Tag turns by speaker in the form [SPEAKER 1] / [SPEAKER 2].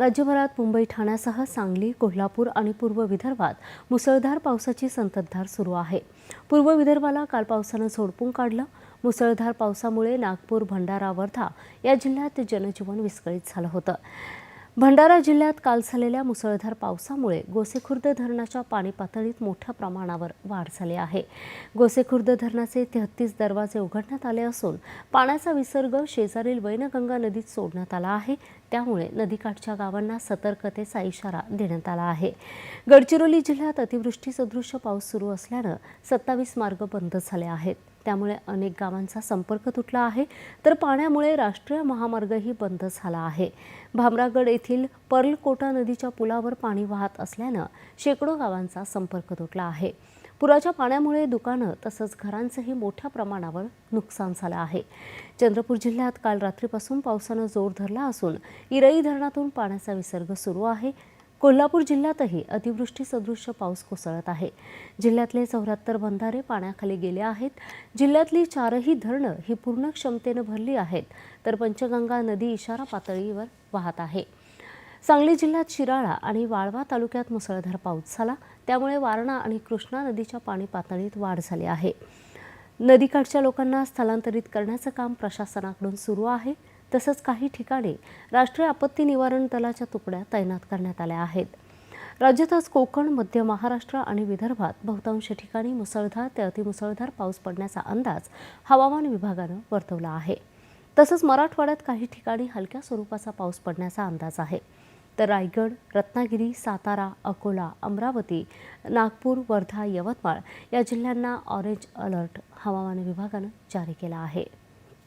[SPEAKER 1] राज्यभरात मुंबई ठाण्यासह सांगली कोल्हापूर आणि पूर्व विदर्भात मुसळधार पावसाची संततधार सुरू आहे पूर्व विदर्भाला काल पावसानं झोडपून काढलं मुसळधार पावसामुळे नागपूर भंडारा वर्धा या जिल्ह्यात जनजीवन विस्कळीत झालं होतं भंडारा जिल्ह्यात काल झालेल्या मुसळधार पावसामुळे गोसेखुर्द धरणाच्या पाणी पातळीत मोठ्या प्रमाणावर वाढ झाली आहे गोसेखुर्द धरणाचे तेहत्तीस दरवाजे उघडण्यात आले असून पाण्याचा विसर्ग शेजारील वैनगंगा नदीत सोडण्यात आला आहे त्यामुळे नदीकाठच्या गावांना सतर्कतेचा इशारा देण्यात आला आहे गडचिरोली जिल्ह्यात अतिवृष्टी सदृश्य पाऊस सुरू असल्यानं सत्तावीस मार्ग बंद झाले आहेत त्यामुळे अनेक गावांचा संपर्क तुटला आहे तर पाण्यामुळे राष्ट्रीय महामार्गही बंद झाला आहे भामरागड येथील पर्लकोटा नदीच्या पुलावर पाणी वाहत असल्यानं शेकडो गावांचा संपर्क तुटला आहे पुराच्या पाण्यामुळे दुकानं तसंच घरांचंही मोठ्या प्रमाणावर नुकसान झालं आहे चंद्रपूर जिल्ह्यात काल रात्रीपासून पावसानं जोर धरला असून इरई धरणातून पाण्याचा विसर्ग सुरू आहे कोल्हापूर जिल्ह्यातही अतिवृष्टी पाऊस कोसळत आहे जिल्ह्यातले चौऱ्याहत्तर बंधारे पाण्याखाली गेले आहेत जिल्ह्यातली चारही धरणं ही पूर्ण क्षमतेनं भरली आहेत तर पंचगंगा नदी इशारा पातळीवर वाहत आहे सांगली जिल्ह्यात शिराळा आणि वाळवा तालुक्यात मुसळधार पाऊस झाला त्यामुळे वारणा आणि कृष्णा नदीच्या पाणी पातळीत वाढ झाली आहे नदीकाठच्या लोकांना स्थलांतरित करण्याचं काम प्रशासनाकडून सुरू आहे तसंच काही ठिकाणी राष्ट्रीय आपत्ती निवारण दलाच्या तुकड्या तैनात करण्यात आल्या आहेत राज्यात आज कोकण मध्य महाराष्ट्र आणि विदर्भात बहुतांश ठिकाणी मुसळधार ते अतिमुसळधार पाऊस पडण्याचा अंदाज हवामान विभागानं वर्तवला आहे तसंच मराठवाड्यात काही ठिकाणी हलक्या स्वरूपाचा पाऊस पडण्याचा अंदाज आहे तर रायगड रत्नागिरी सातारा अकोला अमरावती नागपूर वर्धा यवतमाळ या जिल्ह्यांना ऑरेंज अलर्ट हवामान विभागानं जारी केला आहे